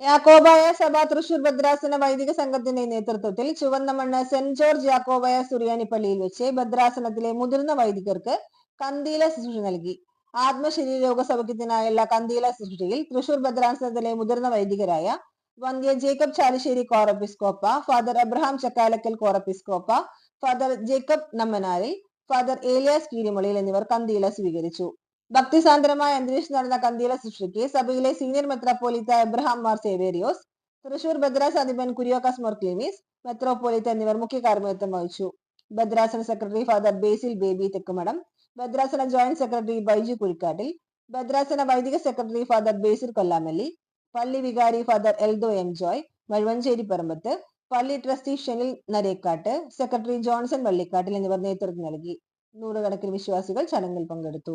യാക്കോബായ സഭ തൃശൂർ ഭദ്രാസന വൈദിക സംഘത്തിന്റെ നേതൃത്വത്തിൽ ചുവന്ന മണ്ണ് സെന്റ് ജോർജ് യാക്കോബായ സുറിയാനി പള്ളിയിൽ വെച്ച് ഭദ്രാസനത്തിലെ മുതിർന്ന വൈദികർക്ക് കന്തീല ശുശ്രൂഷ നൽകി. ആത്മശരീര രോഗസൗഖ്യത്തിനായുള്ള കന്തീല ശുശ്രൂഷയിൽ തൃശൂർ ഭദ്രാസനത്തിലെ മുതിർന്ന വൈദികരായ വന്ധ്യ Jacob Chalissery Corepiscopa father Abraham Chakkalakkal Corepiscopa father Jacob Nammanaril father Elias Keerimoliyil എന്നിവർ കന്തീല സ്വീകരിച്ചു. ഭക്തിസാന്ദ്രമായ അന്തരീക്ഷം നടന്ന കന്തീല സൃഷ്ടിക്ക് സഭയിലെ സീനിയർ മെത്രാപ്പോലിത്ത എബ്രഹാം മാർ സേവേരിയോസ് തൃശൂർ ബദ്രാസ് അധിപൻ കുര്യോക്കാസ് മോർ ക്ലീമീസ് എന്നിവർ മുഖ്യ കാർമ്മികത്വം വഹിച്ചു. ബദ്രാസന secretary father Basil Baby Thekkumadam ബദ്രാസന joint secretary Baiju Kuzhikkattil ബദ്രാസന വൈദിക സെക്രട്ടറി ഫാദർ ബേസിൽ കൊല്ലാമല്ലി പള്ളി വികാരി father Eldho M Joy Mazhuvanchery Parambath പള്ളി trustee Shenil Narekkattu secretary Johnson Vallikkattil എന്നിവർ നേതൃത്വം നൽകി. നൂറുകണക്കിന് വിശ്വാസികൾ ചടങ്ങിൽ പങ്കെടുത്തു.